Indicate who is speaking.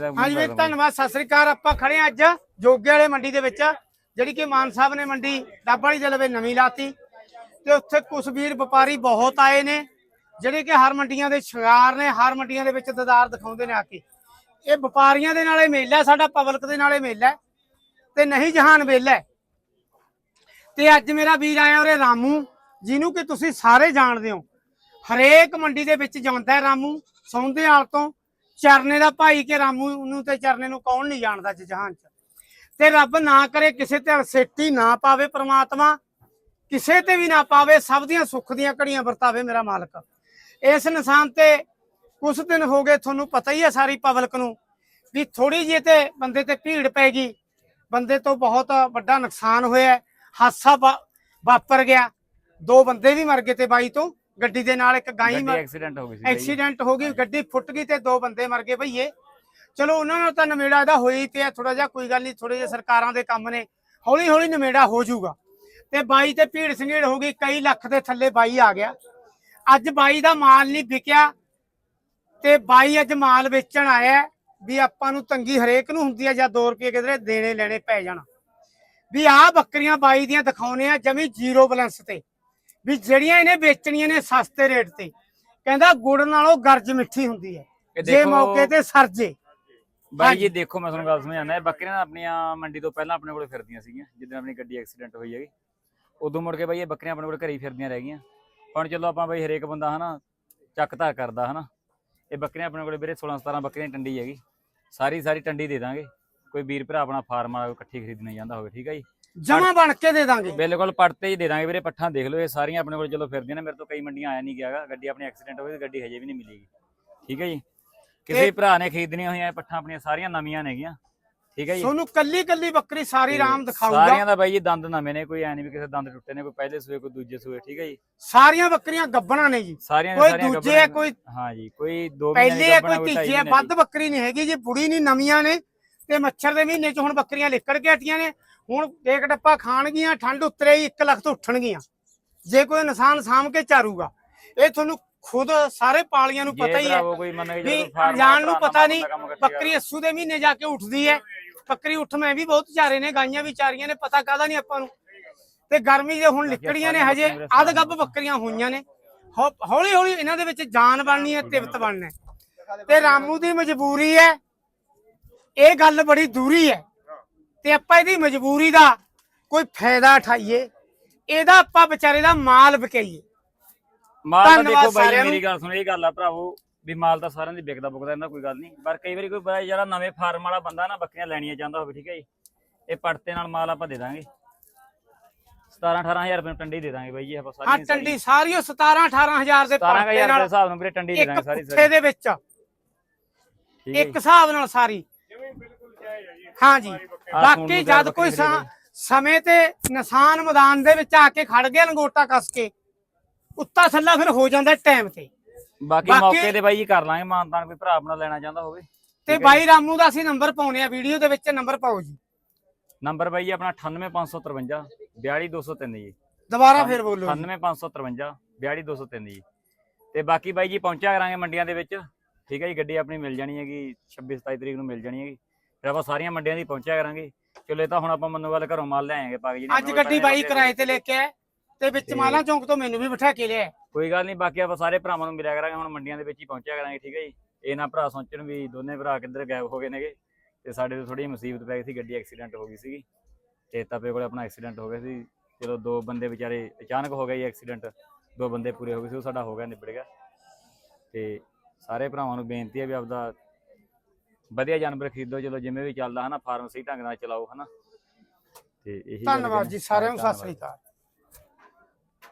Speaker 1: ਮੈਂ ਤਾਂ
Speaker 2: ਹਾਂਜੀ ਵੀਰ ਧੰਨਵਾਦ ਸਤਿ ਸ੍ਰੀ ਅਕਾਲ। ਆਪਾਂ ਖੜੇ ਅੱਜ ਜੋਗੇ ਵਾਲੇ ਮੰਡੀ ਦੇ ਵਿੱਚ ਜਿਹੜੀ ਕਿ ਮਾਨ ਸਾਹਿਬ ਨੇ ਮੰਡੀ ਡੱਬ ਵਾਲੀ ਦੇ ਲਵੇ ਨਵੀਂ ਲਾਤੀ। ਤੇ ਉੱਥੇ ਕੁਝ ਵੀਰ ਵਪਾਰੀ ਬਹੁਤ ਆਏ ਨੇ ਜਿਹੜੇ ਕਿ ਹਰ ਮੰਡੀਆਂ ਦੇ ਸ਼ਿੰਗਾਰ ਨੇ ਹਰ ਮੰਡੀਆਂ ਦੇ ਵਿੱਚ ਦਦਾਰ ਦਿਖਾਉਂਦੇ ਨੇ ਆ ਕੇ। ਇਹ ਵਪਾਰੀਆਂ ਦੇ ਨਾਲੇ ਮੇਲਾ ਸਾਡਾ ਪਬਲਿਕ ਦੇ ਨਾਲੇ ਮੇਲਾ ਤੇ ਨਹੀਂ ਜਹਾਨ ਮੇਲਾ। ਤੇ ਅੱਜ ਮੇਰਾ ਵੀਰ ਆਇਆ ਉਰੇ ਰਾਮੂ ਜਿਹਨੂੰ ਕਿ ਤੁਸੀਂ ਸਾਰੇ ਜਾਣਦੇ ਹੋ। ਹਰੇਕ ਮੰਡੀ ਦੇ ਵਿੱਚ ਜਾਂਦਾ ਹੈ ਰਾਮੂ ਸੌਂਦੇਵਾਲ ਤੋਂ। ਚਰਨੇ ਦਾ ਭਾਈ ਕਿ ਰਾਮੂ ਨੂੰ ਤੇ ਚਰਨੇ ਨੂੰ ਕੌਣ ਨਹੀਂ ਜਾਣਦਾ ਜਹਾਨ 'ਚ? ਤੇ ਰੱਬ ਨਾ ਕਰੇ ਕਿਸੇ ਤੇ ਸੇਟੀ ਨਾ ਪਾਵੇ ਪ੍ਰਮਾਤਮਾ, ਕਿਸੇ ਤੇ ਵੀ ਨਾ ਪਾਵੇ, ਸਭ ਦੀਆਂ ਸੁੱਖ ਦੀਆਂ ਘੜੀਆਂ ਵਰਤਾਵੇ ਮੇਰਾ ਮਾਲਕ। ਇਸ ਨਿਸ਼ਾਨ ਤੇ ਕੁਝ ਦਿਨ ਹੋ ਗਏ, ਤੁਹਾਨੂੰ ਪਤਾ ਹੀ ਹੈ ਸਾਰੀ ਪਬਲਿਕ ਨੂੰ, ਵੀ ਥੋੜੀ ਜਿਹੀ ਤੇ ਬੰਦੇ ਤੇ ਭੀੜ ਪੈ ਗਈ। ਬੰਦੇ ਤੋਂ ਬਹੁਤ ਵੱਡਾ ਨੁਕਸਾਨ ਹੋਇਆ, ਹਾਦਸਾ ਵਾ- ਵਾਪਰ ਗਿਆ। ਦੋ ਬੰਦੇ ਵੀ ਮਰ ਗਏ ਤੇ ਬਾਈ ਤੋਂ। ਗੱਡੀ ਦੇ ਨਾਲ ਇੱਕ ਗਾਈ
Speaker 1: ਗੱਡੀ
Speaker 2: ਮਰ
Speaker 1: ਐਕਸੀਡੈਂਟ ਹੋ ਗਈ ਸੀ।
Speaker 2: ਐਕਸੀਡੈਂਟ ਹੋ ਗਈ ਗੱਡੀ ਫੁੱਟ ਗਈ ਤੇ ਦੋ ਬੰਦੇ ਮਰ ਗਏ ਭਈਏ ਚਲੋ ਉਹਨਾਂ ਨਾਲ ਤਾਂ ਨਵੇੜਾ ਇਹਦਾ ਹੋਈ ਪਿਆ ਥੋੜਾ ਜਿਹਾ ਕੋਈ ਗੱਲ ਨਹੀਂ ਥੋੜੇ ਜਿਹਾ ਸਰਕਾਰਾਂ ਦੇ ਕੰਮ ਨੇ। ਹੌਲੀ ਹੌਲੀ ਨਵੇੜਾ ਹੋ ਜਾਊਗਾ। ਤੇ ਬਾਈ ਤੇ ਭੀੜ ਸੰਗੀੜ ਹੋ ਗਈ ਕਈ ਲੱਖ ਦੇ ਥੱਲੇ ਬਾਈ ਆ ਗਿਆ। ਅੱਜ ਬਾਈ ਦਾ ਮਾਲ ਨਹੀਂ ਵਿਕਿਆ ਤੇ ਬਾਈ ਅੱਜ ਮਾਲ ਵੇਚਣ ਆਇਆ ਵੀ ਆਪਾਂ ਨੂੰ ਤੰਗੀ ਹਰੇਕ ਨੂੰ ਹੁੰਦੀ ਹੈ ਜਾਂ 2 ਰੁਪਏ ਕਿਧਰੇ ਦੇਣੇ ਲੈਣੇ ਪੈ ਜਾਣ। ਵੀ ਆਹ ਬੱਕਰੀਆਂ ਬਾਈ ਦੀਆਂ ਦਿਖਾਉਣੇ ਆ ਜਮੀ ਜ਼ੀਰੋ ਬੈਲੈਂਸ ਤੇ। ਵੀ ਜਿਹੜੀਆਂ ਇਹਨੇ ਵੇਚਣੀਆਂ ਨੇ ਸਸਤੇ ਰੇਟ ਤੇ। ਕਹਿੰਦਾ ਗੁੜ ਨਾਲੋਂ ਗਰਜ ਮਿੱਠੀ ਹੁੰਦੀ ਹੈ। ਜੇ
Speaker 1: ਦੇਖੋ-
Speaker 2: ਮੌਕੇ ਤੇ ਸਰਜੇ
Speaker 1: ਬਾਈ। ਜੀ ਦੇਖੋ ਮੈਂ ਤੁਹਾਨੂੰ ਗੱਲ ਸਮਝਾਣਾ ਇਹ ਬੱਕਰੀਆਂ ਨਾ ਆਪਣੀਆਂ ਮੰਡੀ ਤੋਂ ਪਹਿਲਾਂ ਆਪਣੇ ਕੋਲੇ ਫਿਰਦੀਆਂ ਸੀਗੀਆਂ ਜਿੱਦਾਂ ਆਪਣੀ ਗੱਡੀ ਐਕਸੀਡੈਂਟ ਹੋਈ ਹੈਗੀ। ਉਦੋਂ ਮੁੜ ਕੇ ਬਾਈ ਇਹ ਬੱਕਰੀਆਂ ਆਪਣੇ ਕੋਲ ਘਰੇ ਹੀ ਫਿਰਦੀਆਂ ਰਹਿ ਗਈਆਂ। ਹੁਣ ਚਲੋ ਆਪਾਂ ਬਾਈ ਹਰੇਕ ਬੰਦਾ ਹਨਾ ਚੱਕ ਧਾਰ ਕਰਦਾ ਹਨਾ। ਇਹ ਬੱਕਰੀਆਂ ਆਪਣੇ ਕੋਲੇ ਵੀਰੇ 16 17 ਬੱਕਰੀਆਂ ਟੰਡੀ ਹੈਗੀ। ਸਾਰੀ ਸਾਰੀ ਟੰਡੀ ਦੇ ਦਾਂਗੇ। ਕੋਈ ਵੀਰ ਭਰਾ ਆਪਣਾ ਫਾਰਮ ਵਾਲਾ ਕੋਈ ਇਕੱਠੀ ਖਰੀਦਣਾ ਚਾਹੁੰਦਾ ਹੋਵੇ ਠੀਕ ਹੈ ਜੀ?
Speaker 2: ਜਮਾ ਬਣ ਕੇ ਦੇ ਦਾਂਗੇ।
Speaker 1: ਬਿਲਕੁਲ ਪੜਤੇ ਹੀ ਦੇ ਦਾਂਗੇ ਵੀਰੇ ਪੱਠਾਂ ਦੇਖ ਲਓ ਇਹ ਸਾਰੀਆਂ ਆਪਣੇ ਕੋਲ ਚਲੋ ਫਿਰਦੀਆਂ ਨੇ ਮੇਰੇ ਤੋਂ ਕਈ ਮੰਡੀਆਂ ਆਇਆ ਨਹੀਂ ਗਿਆਗਾ ਗੱਡੀ ਆਪਣੀ ਐਕਸੀਡੈਂਟ ਹੋਈ ਤੇ ਗੱਡੀ ਹਜੇ ਵੀ ਨਹੀਂ ਮਿਲੇਗੀ। ਠੀਕ ਹੈ ਜੀ? ਕਿਸੇ ਭਰਾ ਨੇ ਖਰੀਦਣੀਆਂ ਹੋਈਆਂ ਇਹ ਪੱਠਾਂ ਆਪਣੀਆਂ ਸਾਰੀਆਂ ਨਵੀਆਂ ਨੇਗੀਆਂ ਠੀਕ ਹੈ ਜੀ?
Speaker 2: ਤੁਹਾਨੂੰ ਕੱਲੀ ਕੱਲੀ ਬੱਕਰੀ ਸਾਰੀ ਰਾਮ
Speaker 1: ਸਾਰਿਆਂ
Speaker 2: ਦਿਖਾਊਗਾ।
Speaker 1: ਦਾ ਬਾਈ ਜੀ ਦੰਦ ਨਵੇਂ ਨੇ ਕੋਈ ਐ ਨਹੀਂ ਵੀ ਕਿਸੇ ਦੰਦ ਟੁੱਟੇ ਨੇ ਕੋਈ ਪਹਿਲੇ ਸੂਏ ਕੋਈ ਦੂਜੇ ਸੂਏ ਠੀਕ ਹੈ ਜੀ?
Speaker 2: ਸਾਰੀਆਂ ਬੱਕਰੀਆਂ ਗੱਬਣਾ ਨੇ ਜੀ।
Speaker 1: ਸਾਰੀਆਂ
Speaker 2: ਕੋਈ
Speaker 1: ਸਾਰੀਆਂ
Speaker 2: ਦੂਜੇ ਹੈ। ਕੋਈ
Speaker 1: ਹਾਂ ਜੀ ਕੋਈ 2 ਮਹੀਨੇ
Speaker 2: ਪਹਿਲੇ ਹੈ ਕੋਈ ਤੀਜੇ ਹੈ ਵੱਧ ਬੱਕਰੀ ਨਹੀਂ ਹੈਗੀ ਜੀ ਬੁੜੀ ਨਹੀਂ ਨਵੀਆਂ ਨੇ ਤੇ ਮੱਛਰ ਦੇ ਮਹੀਨੇ ਚ ਹੁਣ ਬੱਕਰੀਆਂ ਲਿਕੜ ਕੇ ਹਟੀਆਂ ਨੇ ਹੁਣ ਦੇਖ ਡੱਪਾ ਖਾਣਗੀਆਂ ਠੰਡ ਉਤਰੇ ਹੀ 1 ਲੱਖ ਤੋਂ ਉੱਠਣਗੀਆਂ। ਜੇ ਕੋਈ ਇਨਸਾਨ ਸਾਂਭ ਕੇ ਚਾਰੂਗਾ ਇਹ ਤੁਹਾਨੂੰ ਖੁਦ ਸਾਰੇ ਪਾਲੀਆਂ ਨੂੰ ਪਤਾ ਹੀ ਹੈ ਵੀ ਅਣਜਾਣ ਨੂੰ ਪਤਾ ਨਹੀਂ। ਬੱਕਰੀ ਅੱਸੂ ਦੇ ਮਹੀਨੇ ਜਾ ਕੇ ਉੱਠਦੀ ਹੈ। ਬੱਕਰੀ ਉੱਠ ਮੈਂ ਵੀ ਬਹੁਤ ਚਾਰੇ ਨੇ ਗਾਈਆਂ ਵੀ ਚਾਰੀਆਂ ਨੇ ਪਤਾ ਕਾਦਾ ਨਹੀਂ ਆਪਾਂ ਨੂੰ। ਤੇ ਗਰਮੀ ਦੇ ਹੁਣ ਲਿਕੜੀਆਂ ਨੇ ਹਜੇ ਅੱਧ ਗੱਭ ਬੱਕਰੀਆਂ ਹੋਈਆਂ ਨੇ। ਹੌਲੀ ਹੌਲੀ ਇਹਨਾਂ ਦੇ ਵਿੱਚ ਜਾਨ ਬਣਨੀ ਹੈ ਤਿਵਤ ਬਣਨਾ। ਤੇ ਰਾਮੂ ਦੀ ਮਜਬੂਰੀ ਹੈ ਇਹ ਗੱਲ ਬੜੀ ਦੂਰੀ ਹੈ। ਤੇ ਆਪਾਂ ਇਹਦੀ ਮਜਬੂਰੀ ਦਾ ਕੋਈ ਫਾਇਦਾ ਉਠਾਈਏ ਇਹਦਾ ਆਪਾਂ ਵਿਚਾਰੇ ਦਾ ਮਾਲ ਵਿਕਾਈਏ।
Speaker 1: ਮਾਲ
Speaker 2: ਧੰਨਵਾਦ
Speaker 1: ਦੇਖੋ ਬਾਈ
Speaker 2: ਸਾਰਿਆਂ
Speaker 1: ਮੇਰੀ। ਗੱਲ ਸੁਣੋ ਇਹ ਗੱਲ ਆ ਭਰਾਵੋ ਵੀ ਮਾਲ ਤਾਂ ਸਾਰਿਆਂ ਦੀ ਵਿਕਦਾ ਬੁਕਦਾ ਇਹਨਾਂ ਕੋਈ ਗੱਲ ਨਹੀਂ। ਪਰ ਕਈ ਵਾਰੀ ਕੋਈ ਬਾਈ ਜਿਹੜਾ ਨਵੇਂ ਫਾਰਮ ਵਾਲਾ ਬੰਦਾ ਨਾ ਬੱਕਰੀਆਂ ਲੈਣੀਆਂ ਚਾਹੁੰਦਾ ਹੋਵੇ ਠੀਕ ਹੈ ਜੀ ਇਹ ਪੜਤੇ ਨਾਲ ਮਾਲ ਆਪਾਂ ਦੇ ਦਾਂਗੇ। 17 18000 ਰੁਪਏ ਨੂੰ ਟੰਡੀ ਦੇ ਦਾਂਗੇ ਬਾਈ ਜੀ ਆਪਾਂ
Speaker 2: ਹਾਂ
Speaker 1: ਸਾਰੀ
Speaker 2: ਟੰਡੀ ਸਾਰੀਓ 17 18000 ਦੇ
Speaker 1: 17000
Speaker 2: ਪਰਤੇ
Speaker 1: ਦੇ
Speaker 2: ਨਾਲ
Speaker 1: ਹਿਸਾਬ ਨਾਲ ਵੀਰੇ ਟੰਡੀ ਦੇ
Speaker 2: ਇੱਕ
Speaker 1: ਦਾਂਗੇ ਸਾਰੀ
Speaker 2: ਪੁੱਠੇ
Speaker 1: ਸਾਰੀ
Speaker 2: ਦੇ ਵਿੱਚ।
Speaker 1: ਠੀਕ ਹੈ
Speaker 2: ਇੱਕ ਹਿਸਾਬ ਨਾਲ ਸਾਰੀ। ਹਾਂ ਜੀ। ਬਾਕੀ ਜਦ ਕੋਈ ਸਮੇਂ ਤੇ ਨਿਸ਼ਾਨ ਮੈਦਾਨ ਦੇ ਵਿੱਚ ਆ ਕੇ ਖੜ ਗਿਆ ਲੰਗੋਟਾ ਕੱਸ ਕੇ ਉੱਤਾ ਥੱਲਾ ਫਿਰ ਹੋ ਜਾਂਦਾ ਟਾਈਮ ਤੇ।
Speaker 1: ਬਾਕੀ ਮੌਕੇ ਤੇ ਬਾਈ ਜੀ ਕਰ ਲਾਂਗੇ ਮਾਨਤਾਨ ਕੋਈ ਭਰਾ ਆਪਣਾ ਲੈਣਾ ਚਾਹੁੰਦਾ ਹੋਵੇ।
Speaker 2: ਤੇ ਬਾਈ ਰਾਮੂ ਦਾ ਅਸੀਂ ਨੰਬਰ ਪਾਉਣੇ ਆ ਵੀਡੀਓ ਦੇ ਵਿੱਚ ਨੰਬਰ ਪਾਓ ਜੀ।
Speaker 1: ਨੰਬਰ ਬਾਈ ਜੀ ਆਪਣਾ 98553 42203 ਜੀ।
Speaker 2: ਦੁਬਾਰਾ ਫਿਰ ਬੋਲੋ ਜੀ।
Speaker 1: 98553 42203 ਜੀ। ਤੇ ਬਾਕੀ ਬਾਈ ਜੀ ਪਹੁੰਚਿਆ ਕਰਾਂਗੇ ਮੰਡੀਆਂ ਦੇ ਵਿੱਚ। ਠੀਕ ਹੈ ਜੀ ਗੱਡੀ ਆਪਣੀ ਮਿਲ ਜਾਣੀ ਹੈਗੀ 26 27 ਤਰੀਕ ਨੂੰ ਮਿਲ ਜਾਣੀ ਹੈਗੀ। ਫਿਰ ਆਪਾਂ ਸਾਰੀਆਂ ਮੰਡੀਆਂ ਦੀ ਪਹੁੰਚਿਆ ਕਰਾਂਗੇ। ਚਲੋ ਇਹ ਤਾਂ ਹੁਣ ਆਪਾਂ ਮੰਨੂ ਗੱਲ ਘਰੋਂ ਮਾਲ ਲੈ ਆਏਗੇ ਪਾ ਕੇ ਜੀ
Speaker 2: ਅੱਜ ਗੱਡੀ ਬਾਈ ਕਿਰਾਏ ਤੇ ਲੈ ਕੇ ਆਏ ਤੇ ਵਿੱਚ ਮਾਲਾ ਚੌਂਕ ਤੋਂ ਮੈਨੂੰ ਵੀ ਬਿਠਾ ਕੇ ਲਿਆ।
Speaker 1: ਕੋਈ ਗੱਲ ਨਹੀਂ ਬਾਕੀ ਆਪਾਂ ਸਾਰੇ ਭਰਾਵਾਂ ਨੂੰ ਮਿਲਿਆ ਕਰਾਂਗੇ ਹੁਣ ਮੰਡੀਆਂ ਦੇ ਵਿੱਚ ਹੀ ਪਹੁੰਚਿਆ ਕਰਾਂਗੇ ਠੀਕ ਹੈ ਜੀ। ਇਹ ਨਾ ਭਰਾ ਸੋਚਣ ਵੀ ਦੋਨੇ ਭਰਾ ਕਿੱਧਰ ਗਾਇਬ ਹੋ ਗਏ ਨੇਗੇ। ਤੇ ਸਾਡੇ ਤੋਂ ਥੋੜੀ ਮੁਸੀਬਤ ਪੈ ਗਈ ਸੀ ਗੱਡੀ ਐਕਸੀਡੈਂਟ ਹੋ ਗਈ ਸੀਗੀ। ਤੇ ਤਾਪੇ ਕੋਲੇ ਆਪਣਾ ਐਕਸੀਡੈਂਟ ਹੋ ਗਿਆ ਸੀ। ਚਲੋ ਦੋ ਬੰਦੇ ਵਿਚਾਰੇ ਅਚਾਨਕ ਹੋ ਗਿਆ ਜੀ ਐਕਸੀਡੈਂਟ। ਦੋ ਬੰਦੇ ਪੂਰੇ ਹੋ ਗਏ ਸੀ ਉਹ ਸਾਡਾ ਹੋ ਗਿਆ ਨਿਬੜ ਗਿਆ। ਤੇ ਸਾਰੇ ਭਰਾਵਾਂ ਨੂੰ ਬੇਨਤੀ ਹੈ ਵੀ ਆਪਦਾ ਵਧੀਆ ਜਾਨਵਰ ਖਰੀਦੋ ਚਲੋ ਜਿਵੇਂ ਵੀ ਚੱਲਦਾ ਹਨਾ ਫਾਰਮ ਸਹੀ ਢੰਗ ਨਾਲ ਚਲਾਓ ਹਨਾ। ਤੇ ਇਹੀ ਗੱਲ
Speaker 2: ਧੰਨਵਾਦ ਜੀ ਸਾਰਿਆਂ ਨੂੰ ਸਤਿ
Speaker 1: ਧੰਨਵਾਦ।
Speaker 2: ਸ੍ਰੀ ਅਕਾਲ।